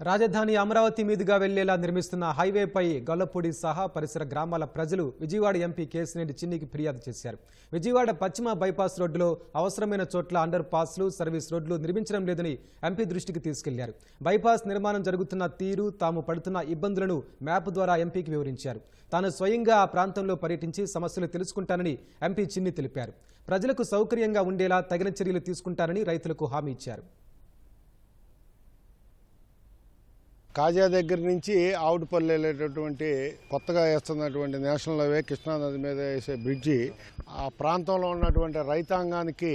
రాజధాని అమరావతి మీదుగా వెళ్ళేలా నిర్మిస్తున్న హైవేపై గొల్లపూడి సహా పరిసర గ్రామాల ప్రజలు విజయవాడ ఎంపీ కేసినేని చిన్నికి ఫిర్యాదు చేశారు. విజయవాడ పశ్చిమ బైపాస్ రోడ్డులో అవసరమైన చోట్ల అండర్ పాస్లు సర్వీస్ రోడ్లు నిర్మించడం లేదని ఎంపీ దృష్టికి తీసుకెళ్ళారు. బైపాస్ నిర్మాణం జరుగుతున్న తీరు తాము పడుతున్న ఇబ్బందులను మ్యాప్ ద్వారా ఎంపీకి వివరించారు. తాను స్వయంగా ఆ ప్రాంతంలో పర్యటించి సమస్యలు తెలుసుకుంటానని ఎంపీ చిన్ని తెలిపారు. ప్రజలకు సౌకర్యంగా ఉండేలా తగిన చర్యలు తీసుకుంటానని రైతులకు హామీ ఇచ్చారు. కాజా దగ్గర నుంచి ఆవుడుపల్లి వెళ్ళేటటువంటి కొత్తగా వేస్తున్నటువంటి నేషనల్ హైవే కృష్ణానది మీద వేసే బ్రిడ్జి ఆ ప్రాంతంలో ఉన్నటువంటి రైతాంగానికి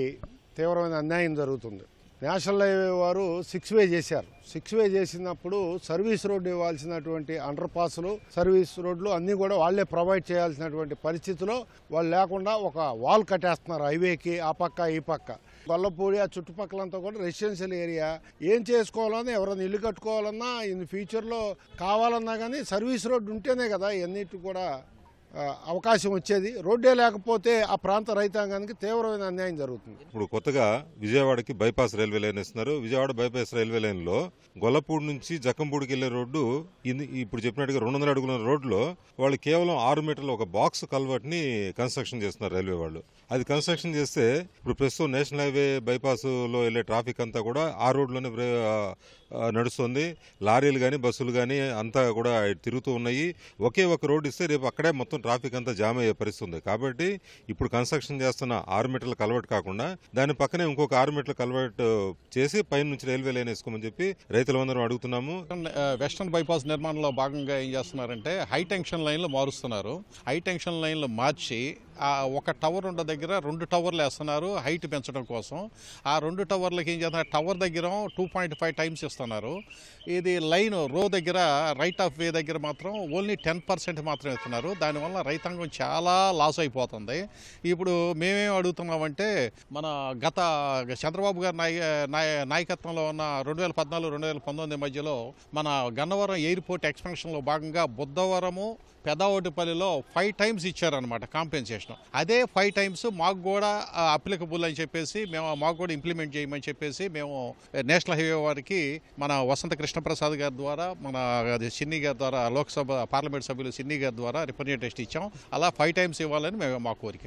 తీవ్రమైన అన్యాయం జరుగుతుంది. నేషనల్ హైవే వారు సిక్స్ వే చేశారు. సిక్స్ వే చేసినప్పుడు సర్వీస్ రోడ్డు ఇవ్వాల్సినటువంటి అండర్ పాస్లు సర్వీస్ రోడ్లు అన్నీ కూడా వాళ్ళే ప్రొవైడ్ చేయాల్సినటువంటి పరిస్థితిలో వాళ్ళు లేకుండా ఒక వాల్ కట్టేస్తున్నారు హైవేకి ఆ పక్క ఈ పక్క. గొల్లపూడి ఆ చుట్టుపక్కలంతా కూడా రెసిడెన్షియల్ ఏరియా ఏం చేసుకోవాలన్నా ఎవరైనా ఇల్లు కట్టుకోవాలన్నా ఇన్ ఫ్యూచర్లో కావాలన్నా కానీ సర్వీస్ రోడ్డు ఉంటేనే కదా ఇవన్నిటి కూడా అవకాశం వచ్చేది. రోడ్డే లేకపోతే ఆ ప్రాంత రైతాంగానికి తీవ్రమైన అన్యాయం జరుగుతుంది. ఇప్పుడు కొత్తగా విజయవాడకి బైపాస్ రైల్వే లైన్ ఇస్తున్నారు విజయవాడ బైపాస్ రైల్వే లైన్లో గొల్లపూడి నుంచి జక్కంపూడికి వెళ్ళే రోడ్డు ఇప్పుడు చెప్పినట్టుగా రెండు వందల అడుగుల రోడ్లో వాళ్ళు కేవలం ఆరు మీటర్ల ఒక బాక్స్ కల్వర్ట్ని కన్స్ట్రక్షన్ చేస్తున్నారు రైల్వే వాళ్ళు. అది కన్స్ట్రక్షన్ చేస్తే ఇప్పుడు ప్రస్తుతం నేషనల్ హైవే బైపాస్లో వెళ్ళే ట్రాఫిక్ అంతా కూడా ఆ రోడ్లోనే ప్ర- నడుస్తుంది. లారీలు కానీ బస్సులు కానీ అంతా కూడా తిరుగుతూ ఉన్నాయి. ఒకే ఒక రోడ్ ఇస్తే రేపు అక్కడే మొత్తం ట్రాఫిక్ అంతా జామ్ అయ్యే పరిస్థితి ఉంది. కాబట్టి ఇప్పుడు కన్స్ట్రక్షన్ చేస్తున్న ఆరు మీటర్ల కల్వర్ట్ కాకుండా దాని పక్కనే ఇంకొక ఆరు మీటర్ల కల్వర్ట్ చేసి పైన నుంచి రైల్వే లైన్ వేసుకోమని చెప్పి రైతులందరం అడుగుతున్నాము. వెస్టర్న్ బైపాస్ నిర్మాణంలో భాగంగా ఏం చేస్తున్నారంటే హై టెన్షన్ లైన్లు మారుస్తున్నారు. హై టెన్షన్ లైన్లు మార్చి ఒక టవర్ ఉన్న దగ్గర రెండు టవర్లు వేస్తున్నారు హైట్ పెంచడం కోసం. ఆ రెండు టవర్లకి ఏం చేస్తున్నారు? టవర్ దగ్గర టూ పాయింట్ ఫైవ్ టైమ్స్ ఇస్తున్నారు. ఇది లైన్ రో దగ్గర రైట్ ఆఫ్ వే దగ్గర మాత్రం ఓన్లీ టెన్ పర్సెంట్ మాత్రం ఇస్తున్నారు. దానివల్ల రైతాంగం చాలా లాస్ అయిపోతుంది. ఇప్పుడు మేమేం అడుగుతున్నామంటే మన గత చంద్రబాబు గారి నాయ నాయ- నాయకత్వంలో ఉన్న రెండు వేల పద్నాలుగు రెండు వేల పంతొమ్మిది మధ్యలో మన గన్నవరం ఎయిర్పోర్ట్ ఎక్స్పెన్షన్లో భాగంగా బుద్ధవరము పెదవటిపల్లిలో ఫైవ్ టైమ్స్ ఇచ్చారనమాట కాంపెన్సేషన్. అదే ఫైవ్ టైమ్స్ మాకు కూడా అప్లికబుల్ అని చెప్పేసి మేము మాకు కూడా ఇంప్లిమెంట్ చేయమని చెప్పేసి మేము నేషనల్ హైవే వారికి మన వసంత కృష్ణప్రసాద్ గారి ద్వారా మన అది సిన్ని గారి ద్వారా లోక్సభ పార్లమెంట్ సభ్యులు సిన్ని గారి ద్వారా రిప్రజెంటేషన్ ఇచ్చాం అలా ఫైవ్ టైమ్స్ ఇవ్వాలని మేము మా కోరిక